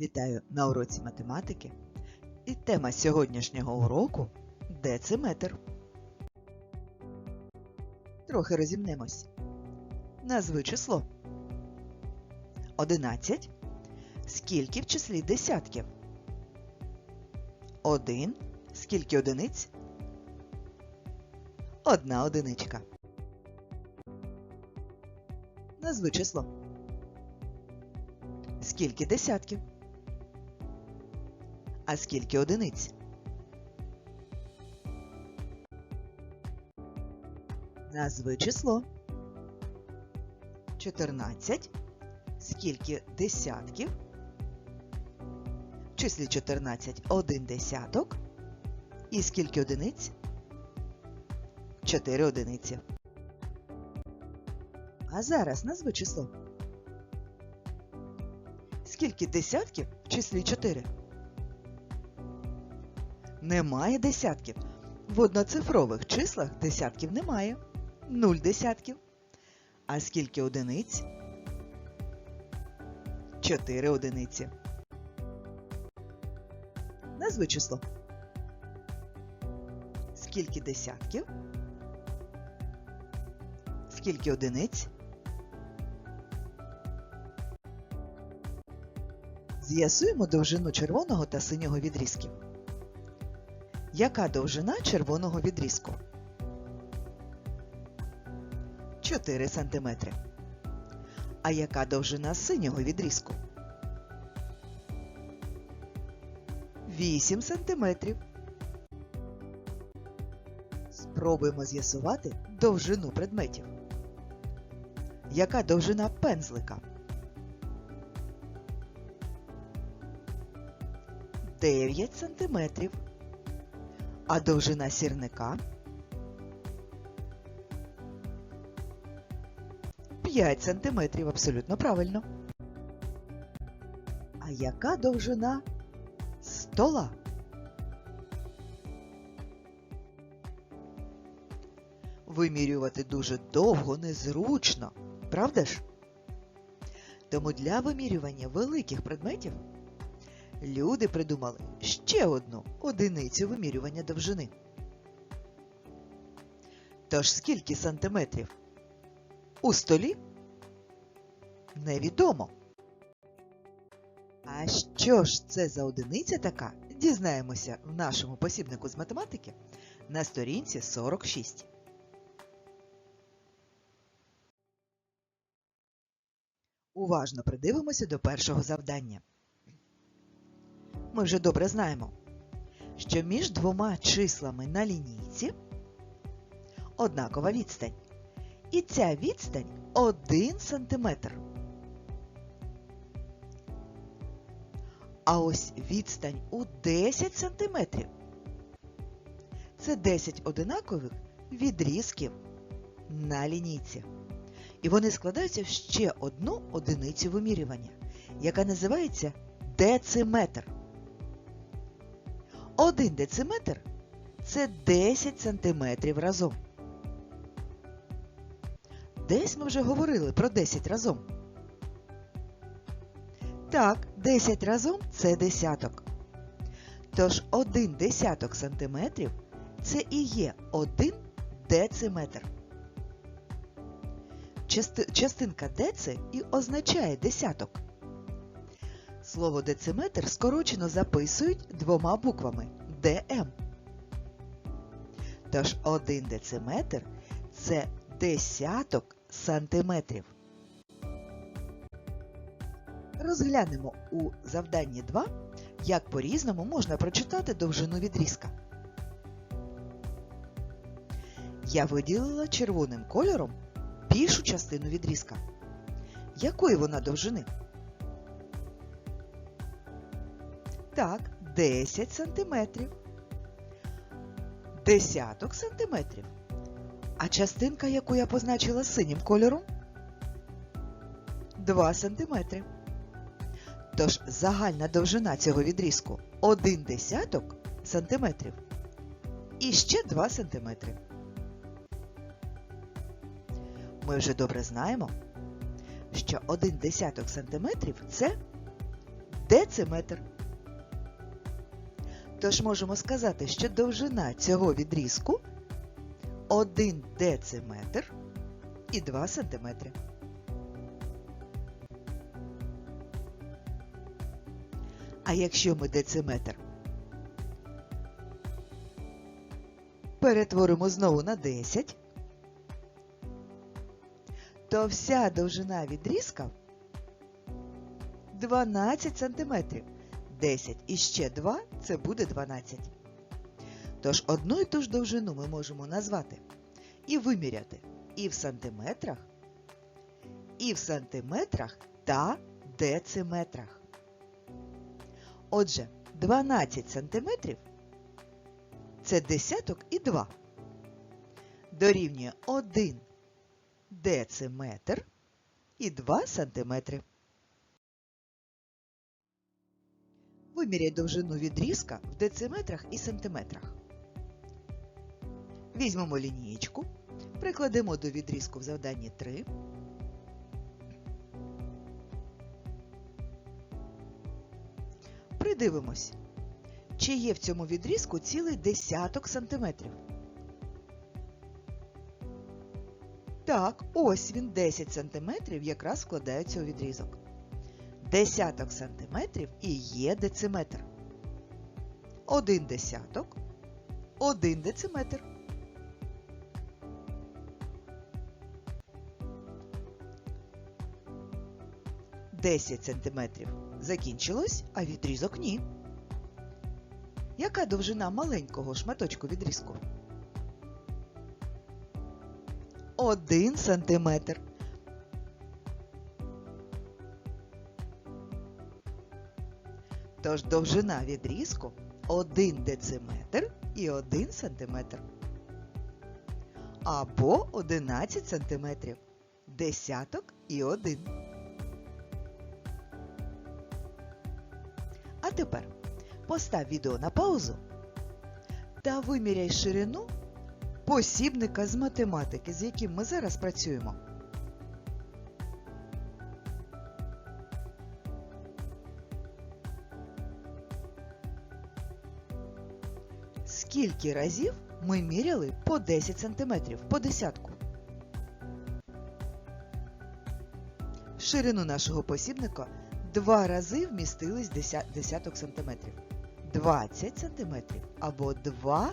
Вітаю на уроці математики. І тема сьогоднішнього уроку дециметр. Трохи розімнемось. Назви число. 11. Скільки в числі десятків? 1. Скільки одиниць? Одна одиничка. Назви число. Скільки десятків? А скільки одиниць? Назви число. 14. Скільки десятків? В числі 14 один десяток. І скільки одиниць? 4 одиниці. А зараз назви число. Скільки десятків в числі 4? Немає десятків. В одноцифрових числах десятків немає. Нуль десятків. А скільки одиниць? Чотири одиниці. Назви число. Скільки десятків? Скільки одиниць? З'ясуємо довжину червоного та синього відрізків. Яка довжина червоного відрізку? 4 см. А яка довжина синього відрізку? 8 см. Спробуємо з'ясувати довжину предметів. Яка довжина пензлика? 9 сантиметрів. А довжина сірника 5 сантиметрів. Абсолютно правильно. А яка довжина стола? Вимірювати дуже довго незручно, правда ж? Тому для вимірювання великих предметів люди придумали ще одну одиницю вимірювання довжини. Тож скільки сантиметрів? У столі? Невідомо. А що ж це за одиниця така? Дізнаємося в нашому посібнику з математики на сторінці 46. Уважно придивимося до першого завдання. Ми вже добре знаємо, що між двома числами на лінійці однакова відстань. І ця відстань 1 см. А ось відстань у 10 см. Це 10 одинакових відрізків на лінійці. І вони складаються в ще одну одиницю вимірювання, яка називається дециметр. Один дециметр це 10 сантиметрів разом. Десь ми вже говорили про 10 разом. Так, 10 разом це десяток. Тож один десяток сантиметрів це і є один дециметр. Частинка деци і означає десяток. Слово дециметр скорочено записують двома буквами ДМ. Тож один дециметр це десяток сантиметрів. Розглянемо у завданні 2, як по-різному можна прочитати довжину відрізка. Я виділила червоним кольором більшу частину відрізка. Якої вона довжини? Так, 10 сантиметрів. Десяток сантиметрів. А частинка, яку я позначила синім кольором? 2 сантиметри. Тож загальна довжина цього відрізку 1 десяток сантиметрів. І ще 2 сантиметри. Ми вже добре знаємо, що 1 десяток сантиметрів це дециметр. Тож можемо сказати, що довжина цього відрізку 1 дециметр і 2 сантиметри. А якщо ми дециметр перетворимо знову на 10, то вся довжина відрізка 12 сантиметрів. 10 і ще 2 це буде 12. Тож одну і ту ж довжину ми можемо назвати і виміряти і в сантиметрах, і в сантиметрах та дециметрах. Отже, 12 сантиметрів це десяток і 2. Дорівнює 1 дециметр і 2 сантиметри. Виміряй довжину відрізка в дециметрах і сантиметрах. Візьмемо лінієчку, прикладемо до відрізку в завданні 3. Придивимось, чи є в цьому відрізку цілий десяток сантиметрів. Так, ось він 10 сантиметрів якраз складається у відрізок. Десяток сантиметрів і є дециметр. Один десяток, один дециметр. Десять сантиметрів закінчилось, а відрізок ні. Яка довжина маленького шматочку відрізку? Один сантиметр. Тож довжина відрізку 1 дециметр і 1 сантиметр. Або 11 сантиметрів. Десяток і 1. А тепер постав відео на паузу та виміряй ширину посібника з математики, з яким ми зараз працюємо. Скільки разів ми міряли по 10 см, по десятку? Ширину нашого посібника два рази вмістились десяток сантиметрів. 20 сантиметрів або 2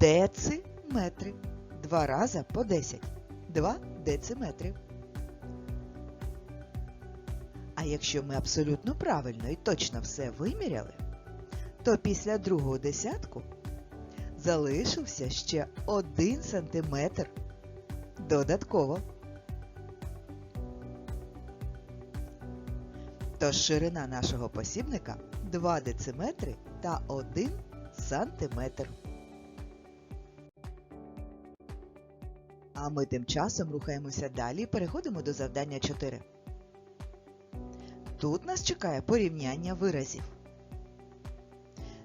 дециметри. Два рази по 10. 2 дециметри. А якщо ми абсолютно правильно і точно все виміряли, то після другого десятку залишився ще 1 сантиметр додатково. Тож ширина нашого посібника 2 дециметри та 1 сантиметр. А ми тим часом рухаємося далі і переходимо до завдання 4. Тут нас чекає порівняння виразів.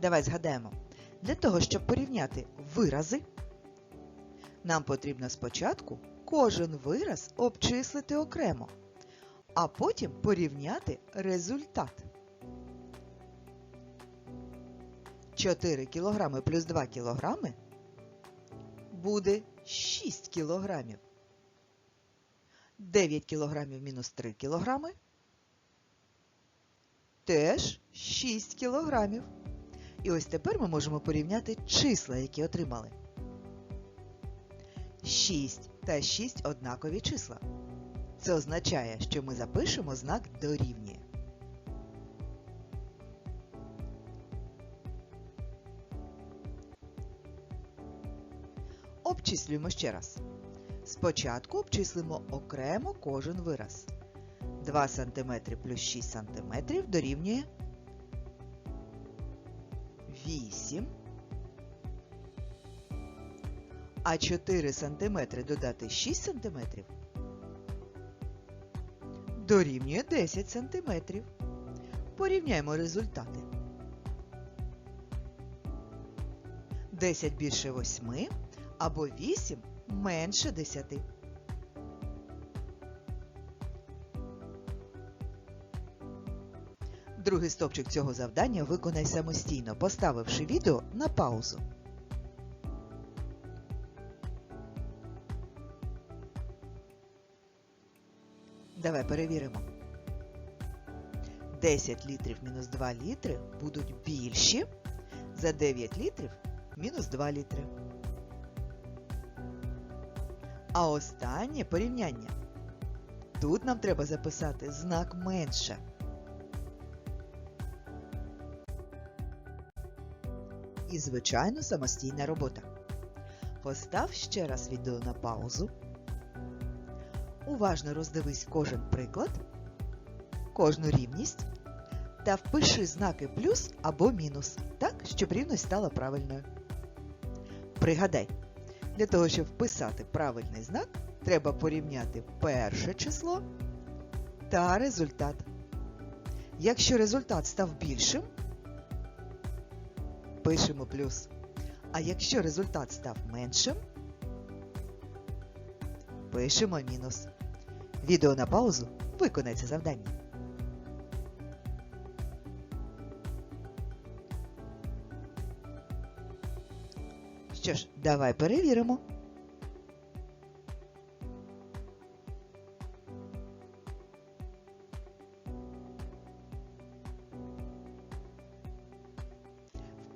Давай згадаємо. Для того, щоб порівняти вирази, нам потрібно спочатку кожен вираз обчислити окремо, а потім порівняти результат. 4 кг плюс 2 кг буде 6 кг. 9 кг мінус 3 кг теж 6 кг. І ось тепер ми можемо порівняти числа, які отримали. 6 та 6 однакові числа. Це означає, що ми запишемо знак дорівнює. Обчислюємо ще раз. Спочатку обчислимо окремо кожен вираз. 2 см плюс 6 см дорівнює 8. А 4 см додати 6 см дорівнює 10 см. Порівняємо результати. 10 більше 8 або 8 менше 10. Другий стовпчик цього завдання виконай самостійно, поставивши відео на паузу. Давай перевіримо. 10 літрів мінус 2 літри будуть більші за 9 літрів мінус 2 літри. А останнє порівняння. Тут нам треба записати знак менше. І, звичайно, самостійна робота. Постав ще раз відео на паузу. Уважно роздивись кожен приклад, кожну рівність та впиши знаки плюс або мінус, так, щоб рівність стала правильною. Пригадай, для того, щоб вписати правильний знак, треба порівняти перше число та результат. Якщо результат став більшим, пишемо плюс. А якщо результат став меншим, пишемо мінус. Відео на паузу виконай це завдання. Що ж, давай перевіримо.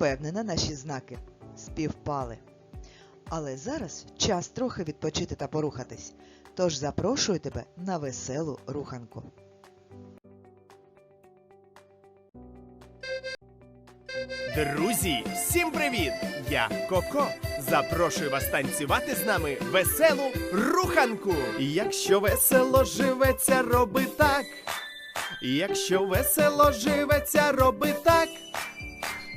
Впевнена, наші знаки співпали. Але зараз час трохи відпочити та порухатись. Тож запрошую тебе на веселу руханку. Друзі, всім привіт! Я Коко. Запрошую вас танцювати з нами веселу руханку. Якщо весело живеться, роби так. Якщо весело живеться, роби так.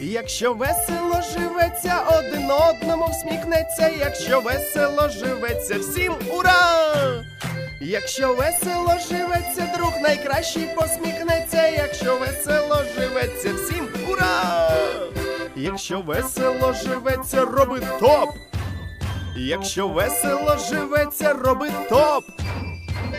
Якщо весело живеться, один одному всміхнеться, якщо весело живеться, всім ура! Якщо весело живеться, друг найкращий посміхнеться, якщо весело живеться, всім ура! Якщо весело живеться, роби топ! Якщо весело живеться, роби топ!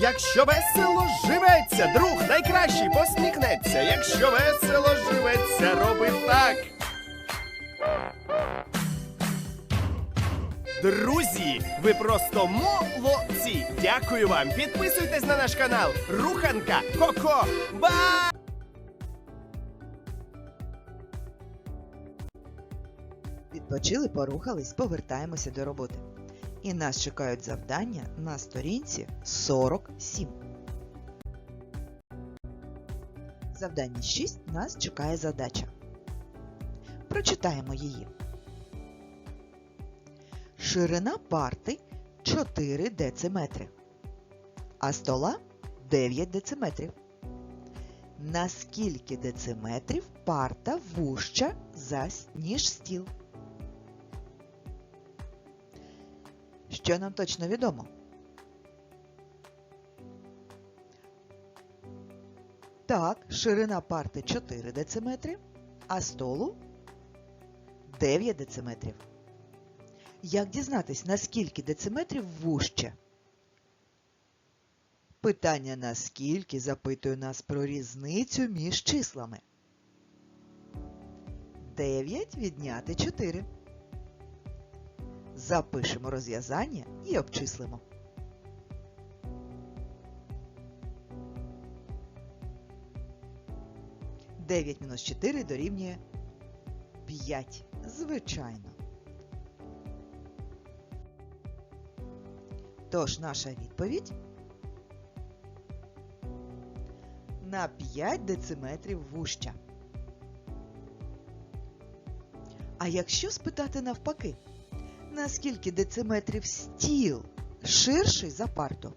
Якщо весело живеться, друг найкращий посміхнеться. Якщо весело живеться, роби так. Друзі, ви просто молодці! Дякую вам! Підписуйтесь на наш канал Руханка Коко. Ба! Відпочили, порухались, повертаємося до роботи. І нас чекають завдання на сторінці 47. Завдання 6 нас чекає задача. Прочитаємо її. Ширина парти 4 дециметри, а стола 9 дециметрів. На скільки дециметрів парта вужча ніж стіл? Що нам точно відомо? Так, ширина парти 4 дециметри, а столу 9 дециметрів. Як дізнатись, на скільки дециметрів вужче? Питання наскільки запитує нас про різницю між числами. 9 відняти 4. Запишемо розв'язання і обчислимо. 9 мінус 4 дорівнює 5. Звичайно. Тож наша відповідь на 5 дециметрів вужча. А якщо спитати навпаки, на скільки дециметрів стіл ширший за парту?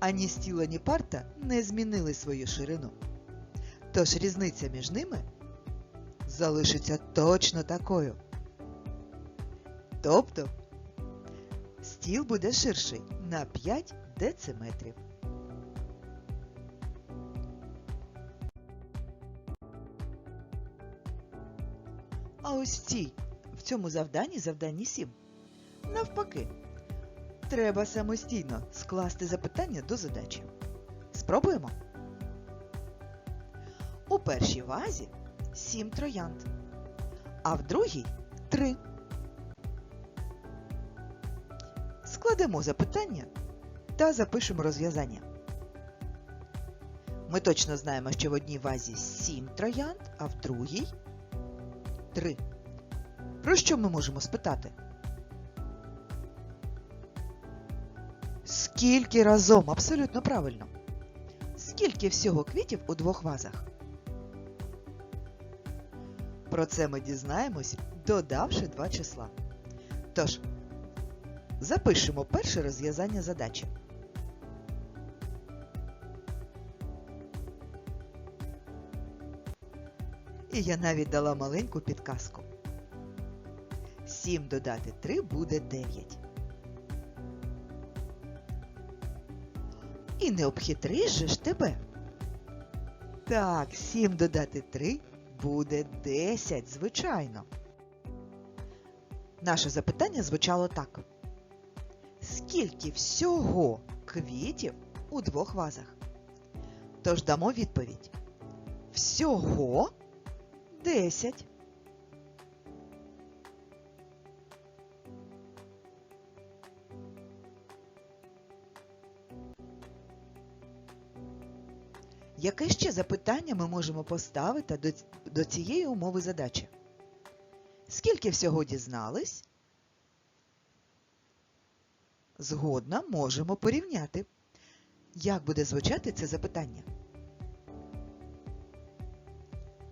Ані стіл, ані парта не змінили свою ширину. Тож різниця між ними залишиться точно такою. Тобто стіл буде ширший на 5 дециметрів. Ось цій, в цьому завданні, завданні 7, навпаки, треба самостійно скласти запитання до задачі. Спробуємо. У першій вазі 7 троянд, а в другій 3. Складемо запитання та запишемо розв'язання. Ми точно знаємо, що в одній вазі 7 троянд, а в другій 3. Про що ми можемо спитати? Скільки разом? Абсолютно правильно. Скільки всього квітів у двох вазах? Про це ми дізнаємось, додавши два числа. Тож, запишемо перше розв'язання задачі. І я навіть дала маленьку підказку. 7 додати 3 буде 9. І не обхитриш же ж тебе. Так, 7 додати 3 буде 10, звичайно. Наше запитання звучало так. Скільки всього квітів у двох вазах? Тож дамо відповідь. Всього 10. Яке ще запитання ми можемо поставити до, цієї умови задачі? Скільки всього дізнались? Згодна можемо порівняти. Як буде звучати це запитання?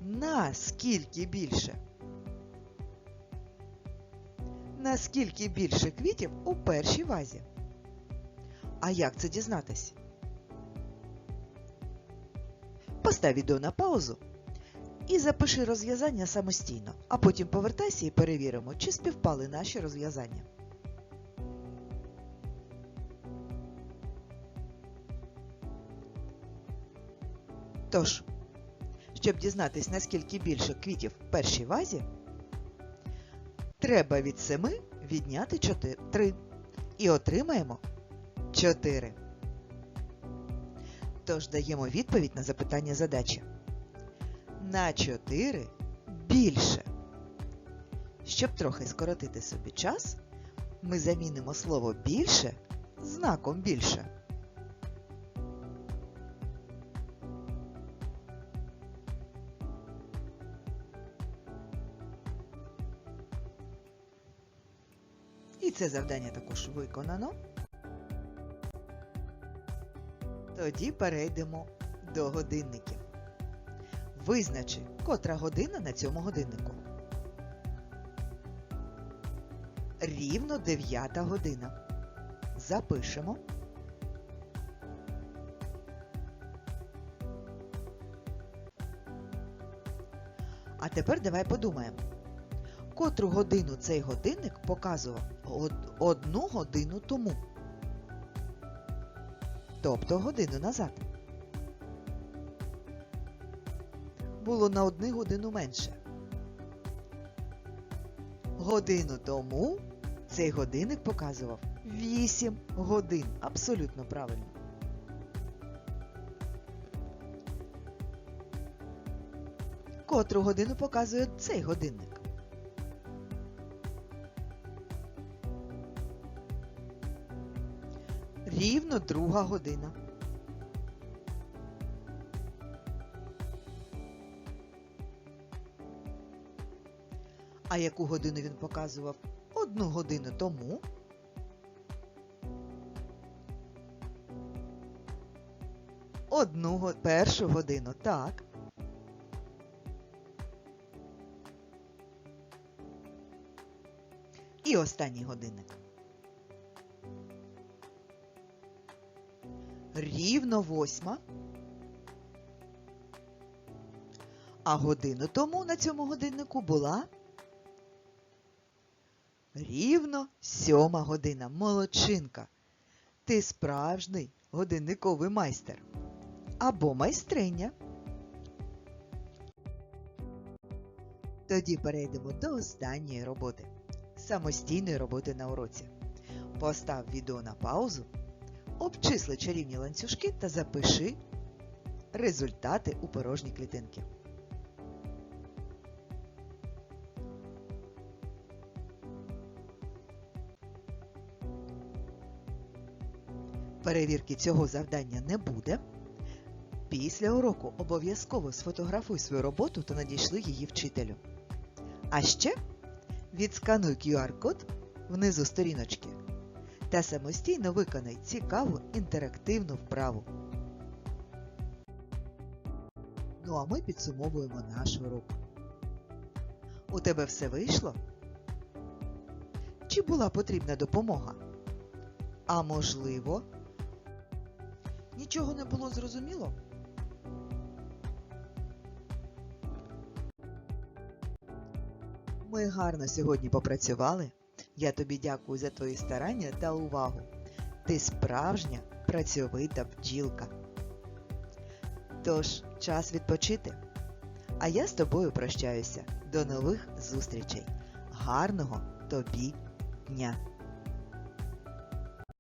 Наскільки більше? Наскільки більше квітів у першій вазі? А як це дізнатись? Постав відео на паузу і запиши розв'язання самостійно, а потім повертайся і перевіримо, чи співпали наші розв'язання. Тож, щоб дізнатись, наскільки більше квітів в першій вазі, треба від 7 відняти 4, 3 і отримаємо 4. Тож даємо відповідь на запитання задачі. На 4 більше. Щоб трохи скоротити собі час, ми замінимо слово більше знаком більше. Це завдання також виконано. Тоді перейдемо до годинників. Визначи, котра година на цьому годиннику. Рівно 9 година. Запишемо. А тепер давай подумаємо. Котру годину цей годинник показував од- одну годину тому. Тобто годину назад. Було на одну годину менше. Годину тому Цей годинник показував 8 годин. Абсолютно правильно. Котру годину показує цей годинник? Рівно друга година. А яку годину він показував одну годину тому? Одну першу годину, так. І останній годинник. Рівно восьма. А годину тому на цьому годиннику була рівно сьома година. Молодчинка. Ти справжній годинниковий майстер. Або майстриня. Тоді перейдемо до останньої роботи. Самостійної роботи на уроці. Постав відео на паузу, обчисли чарівні ланцюжки та запиши результати у порожні клітинки. Перевірки цього завдання не буде. Після уроку обов'язково сфотографуй свою роботу та надійшли її вчителю. А ще відскануй QR-код внизу сторіночки та самостійно виконай цікаву інтерактивну вправу. Ну а ми підсумовуємо наш урок. У тебе все вийшло? Чи була потрібна допомога? А можливо, нічого не було зрозуміло? Ми гарно сьогодні попрацювали. Я тобі дякую за твої старання та увагу. Ти справжня працьовита бджілка. Тож, час відпочити. А я з тобою прощаюся. До нових зустрічей. Гарного тобі дня!